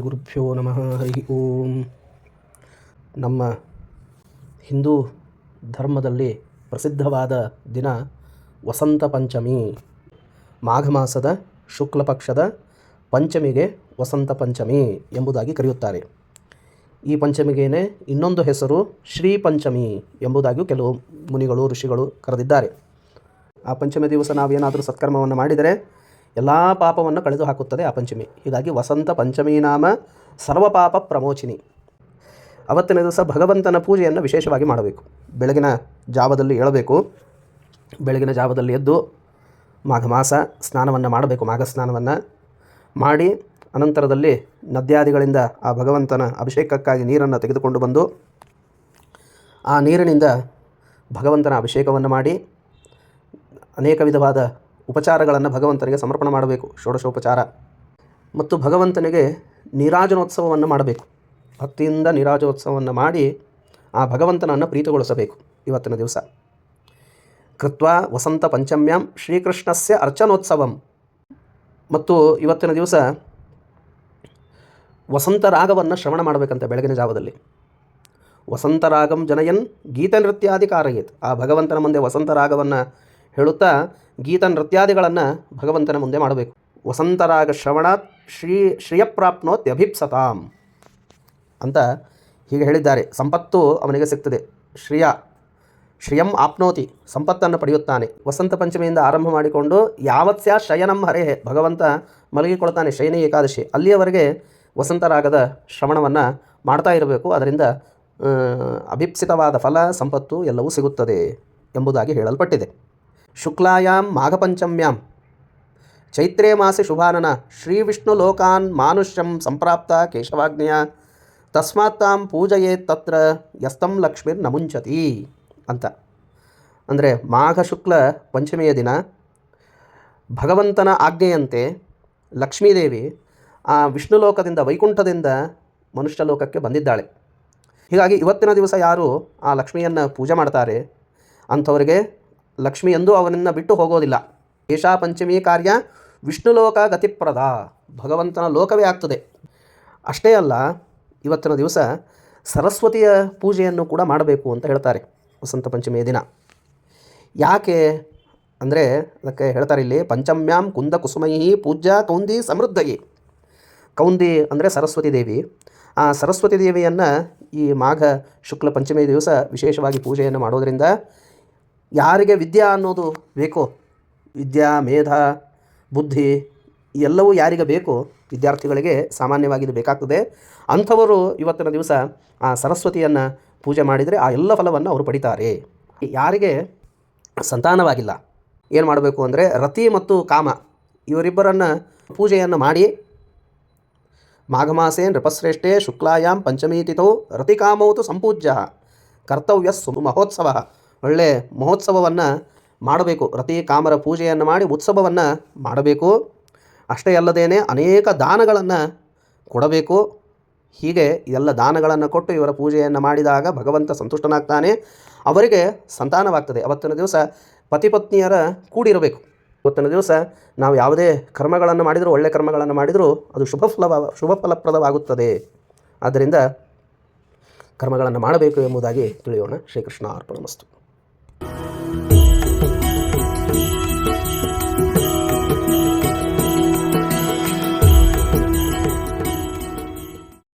ಗುರುಭ್ಯೋ ನಮಃ, ಹರಿ ಓಂ. ನಮ್ಮ ಹಿಂದೂ ಧರ್ಮದಲ್ಲಿ ಪ್ರಸಿದ್ಧವಾದ ದಿನ ವಸಂತ ಪಂಚಮಿ. ಮಾಘ ಮಾಸದ ಶುಕ್ಲ ಪಕ್ಷದ ಪಂಚಮಿಗೆ ವಸಂತ ಪಂಚಮಿ ಎಂಬುದಾಗಿ ಕರೆಯುತ್ತಾರೆ. ಈ ಪಂಚಮಿಗೇನೆ ಇನ್ನೊಂದು ಹೆಸರು ಶ್ರೀ ಪಂಚಮಿ ಎಂಬುದಾಗಿಯೂ ಕೆಲವು ಮುನಿಗಳು, ಋಷಿಗಳು ಕರೆದಿದ್ದಾರೆ. ಆ ಪಂಚಮಿ ದಿವಸ ನಾವೇನಾದರೂ ಸತ್ಕರ್ಮವನ್ನು ಮಾಡಿದರೆ ಎಲ್ಲ ಪಾಪವನ್ನು ಕಳೆದು ಹಾಕುತ್ತದೆ ಆ ಪಂಚಮಿ. ಹೀಗಾಗಿ ವಸಂತ ಪಂಚಮಿ ನಾಮ ಸರ್ವಪಾಪ ಪ್ರಮೋಚಿನಿ. ಅವತ್ತಿನ ದಿವಸ ಭಗವಂತನ ಪೂಜೆಯನ್ನು ವಿಶೇಷವಾಗಿ ಮಾಡಬೇಕು. ಬೆಳಗಿನ ಜಾವದಲ್ಲಿ ಏಳಬೇಕು. ಬೆಳಗಿನ ಜಾವದಲ್ಲಿ ಎದ್ದು ಮಾಘ ಮಾಸ ಸ್ನಾನವನ್ನು ಮಾಡಬೇಕು. ಮಾಘ ಸ್ನಾನವನ್ನು ಮಾಡಿ ಅನಂತರದಲ್ಲಿ ನದ್ಯಾದಿಗಳಿಂದ ಆ ಭಗವಂತನ ಅಭಿಷೇಕಕ್ಕಾಗಿ ನೀರನ್ನು ತೆಗೆದುಕೊಂಡು ಬಂದು ಆ ನೀರಿನಿಂದ ಭಗವಂತನ ಅಭಿಷೇಕವನ್ನು ಮಾಡಿ ಅನೇಕ ವಿಧವಾದ ಉಪಚಾರಗಳನ್ನು ಭಗವಂತನಿಗೆ ಸಮರ್ಪಣೆ ಮಾಡಬೇಕು, ಷೋಡಶೋಪಚಾರ. ಮತ್ತು ಭಗವಂತನಿಗೆ ನೀರಾಜನೋತ್ಸವವನ್ನು ಮಾಡಬೇಕು. ಭಕ್ತಿಯಿಂದ ನೀರಾಜೋತ್ಸವವನ್ನು ಮಾಡಿ ಆ ಭಗವಂತನನ್ನು ಪ್ರೀತಿಗೊಳಿಸಬೇಕು ಇವತ್ತಿನ ದಿವಸ. ಕೃತ್ವ ವಸಂತ ಪಂಚಮ್ಯಾಂ ಶ್ರೀಕೃಷ್ಣಸ್ಯ ಅರ್ಚನೋತ್ಸವಂ. ಮತ್ತು ಇವತ್ತಿನ ದಿವಸ ವಸಂತ ರಾಗವನ್ನು ಶ್ರವಣ ಮಾಡಬೇಕಂತೆ ಬೆಳಗಿನ ಜಾವದಲ್ಲಿ. ವಸಂತರಾಗಂ ಜನಯನ್ ಗೀತ ನೃತ್ಯಾದಿ ಕಾರಯೇತ್ ಆ ಭಗವಂತನ ಮುಂದೆ ವಸಂತ ರಾಗವನ್ನು ಹೇಳುತ್ತಾ ಗೀತ ನೃತ್ಯಾದಿಗಳನ್ನು ಭಗವಂತನ ಮುಂದೆ ಮಾಡಬೇಕು. ವಸಂತರಾಗ ಶ್ರವಣಾತ್ ಶ್ರೀ ಶ್ರಿಯಪ್ರಾಪ್ನೋತ್ ಅಭಿಪ್ಸತಾಂ ಅಂತ ಹೀಗೆ ಹೇಳಿದ್ದಾರೆ. ಸಂಪತ್ತು ಅವನಿಗೆ ಸಿಗ್ತದೆ. ಶ್ರಿಯ, ಶ್ರಿಯಂ ಆಪ್ನೋತಿ, ಸಂಪತ್ತನ್ನು ಪಡೆಯುತ್ತಾನೆ. ವಸಂತ ಪಂಚಮಿಯಿಂದ ಆರಂಭ ಮಾಡಿಕೊಂಡು ಯಾವತ್ಸ್ಯ ಶಯನಂ ಹರೇ ಭಗವಂತ ಮಲಗಿಕೊಳ್ತಾನೆ ಶಯನಿ ಏಕಾದಶಿ. ಅಲ್ಲಿಯವರೆಗೆ ವಸಂತರಾಗದ ಶ್ರವಣವನ್ನು ಮಾಡ್ತಾ ಇರಬೇಕು. ಅದರಿಂದ ಅಭಿಪ್ಸಿತವಾದ ಫಲ, ಸಂಪತ್ತು ಎಲ್ಲವೂ ಸಿಗುತ್ತದೆ ಎಂಬುದಾಗಿ ಹೇಳಲ್ಪಟ್ಟಿದೆ. ಶುಕ್ಲಾಯಾಂ ಮಾಘಪಂಚಮ್ಯಾಂ. ಚೈತ್ರೇ ಮಾಸೆ ಶುಭಾನನ. ಶ್ರೀ ವಿಷ್ಣು ಲೋಕಾನ್ ಮಾನುಷ್ಯಂ ಸಂಪ್ರಾಪ್ತ ತಸ್ಮಾತ್ ತಾಂ ಪೂಜಯೇತ್ ತತ್ರ ಯಸ್ತಂ ಲಕ್ಷ್ಮೀರ್ ನಮುಂಚತಿ ಅಂತ. ಅಂದರೆ ಮಾಘ ಶುಕ್ಲ ಪಂಚಮಿಯ ದಿನ. ಭಗವಂತನ ಆಜ್ಞೆಯಂತೆ ಲಕ್ಷ್ಮೀದೇವಿ ಆ ವಿಷ್ಣು ಲೋಕದಿಂದ ವೈಕುಂಠದಿಂದ ಮನುಷ್ಯ ಲೋಕಕ್ಕೆ ಬಂದಿದ್ದಾಳೆ. ಹೀಗಾಗಿ ಇವತ್ತಿನ ದಿವಸ ಯಾರು ಆ ಲಕ್ಷ್ಮಿಯನ್ನು ಪೂಜೆ ಮಾಡ್ತಾರೆ ಅಂಥವರಿಗೆ ಲಕ್ಷ್ಮಿ ಎಂದು ಅವನನ್ನು ಬಿಟ್ಟು ಹೋಗೋದಿಲ್ಲ. ಏಷಾ ಪಂಚಮಿ ಕಾರ್ಯ ವಿಷ್ಣು ಲೋಕ ಗತಿಪ್ರದ. ಭಗವಂತನ ಲೋಕವೇ ಆಗ್ತದೆ. ಅಷ್ಟೇ ಅಲ್ಲ, ಇವತ್ತಿನ ದಿವಸ ಸರಸ್ವತಿಯ ಪೂಜೆಯನ್ನು ಕೂಡ ಮಾಡಬೇಕು ಅಂತ ಹೇಳ್ತಾರೆ ವಸಂತ ಪಂಚಮಿಯ ದಿನ. ಯಾಕೆ ಅಂದರೆ ಅದಕ್ಕೆ ಹೇಳ್ತಾರೆ ಇಲ್ಲಿ, ಪಂಚಮ್ಯಾಂ ಕುಂದ ಕುಸುಮಯಿ ಪೂಜ್ಯ ಕೌಂದಿ ಸಮೃದ್ಧಯಿ. ಕೌಂದಿ ಅಂದರೆ ಸರಸ್ವತಿ ದೇವಿ. ಆ ಸರಸ್ವತಿ ದೇವಿಯನ್ನು ಈ ಮಾಘ ಶುಕ್ಲ ಪಂಚಮಿ ದಿವಸ ವಿಶೇಷವಾಗಿ ಪೂಜೆಯನ್ನು ಮಾಡೋದರಿಂದ ಯಾರಿಗೆ ವಿದ್ಯಾ ಅನ್ನೋದು ಬೇಕೋ, ವಿದ್ಯಾ, ಮೇಧ, ಬುದ್ಧಿ, ಎಲ್ಲವೂ ಯಾರಿಗೆ ಬೇಕೋ ವಿದ್ಯಾರ್ಥಿಗಳಿಗೆ ಸಾಮಾನ್ಯವಾಗಿ ಬೇಕಾಗ್ತದೆ. ಅಂಥವರು ಇವತ್ತಿನ ದಿವಸ ಆ ಸರಸ್ವತಿಯನ್ನು ಪೂಜೆ ಮಾಡಿದರೆ ಆ ಎಲ್ಲ ಫಲವನ್ನು ಅವರು ಪಡಿತಾರೆ. ಯಾರಿಗೆ ಸಂತಾನವಾಗಿಲ್ಲ. ಏನು ಮಾಡಬೇಕು ಅಂದರೆ ರತಿ ಮತ್ತು ಕಾಮ ಇವರಿಬ್ಬರನ್ನು ಪೂಜೆಯನ್ನು ಮಾಡಿ ಮಾಘಮಾಸೆ ನೃಪಶ್ರೇಷ್ಠೆ ಶುಕ್ಲಾಯಾಂ ಪಂಚಮೀತಿಥೌ ರತಿಕಾಮೌತು ಸಂಪೂಜ್ಯ ಕರ್ತವ್ಯ ಮಹೋತ್ಸವ. ಒಳ್ಳೆ ಮಹೋತ್ಸವವನ್ನು ಮಾಡಬೇಕು. ರತಿ ಕಾಮರ ಪೂಜೆಯನ್ನು ಮಾಡಿ ಉತ್ಸವವನ್ನು ಮಾಡಬೇಕು. ಅಷ್ಟೇ ಅಲ್ಲದೇನೆ ಅನೇಕ ದಾನಗಳನ್ನು ಕೊಡಬೇಕು. ಹೀಗೆ ಎಲ್ಲ ದಾನಗಳನ್ನು ಕೊಟ್ಟು ಇವರ ಪೂಜೆಯನ್ನು ಮಾಡಿದಾಗ ಭಗವಂತ ಸಂತುಷ್ಟನಾಗ್ತಾನೆ. ಅವರಿಗೆ ಸಂತಾನವಾಗ್ತದೆ. ಅವತ್ತಿನ ದಿವಸ ಪತಿಪತ್ನಿಯರ ಕೂಡಿರಬೇಕು. ಇವತ್ತಿನ ದಿವಸ ನಾವು ಯಾವುದೇ ಕರ್ಮಗಳನ್ನು ಮಾಡಿದರೂ ಒಳ್ಳೆಯ ಕರ್ಮಗಳನ್ನು ಮಾಡಿದರೂ ಅದು ಶುಭ ಫಲವ, ಶುಭ ಫಲಪ್ರದವಾಗುತ್ತದೆ. ಆದ್ದರಿಂದ ಕರ್ಮಗಳನ್ನು ಮಾಡಬೇಕು ಎಂಬುದಾಗಿ ತಿಳಿಯೋಣ. ಶ್ರೀಕೃಷ್ಣ ಅರ್ಪಣಮಸ್ತು.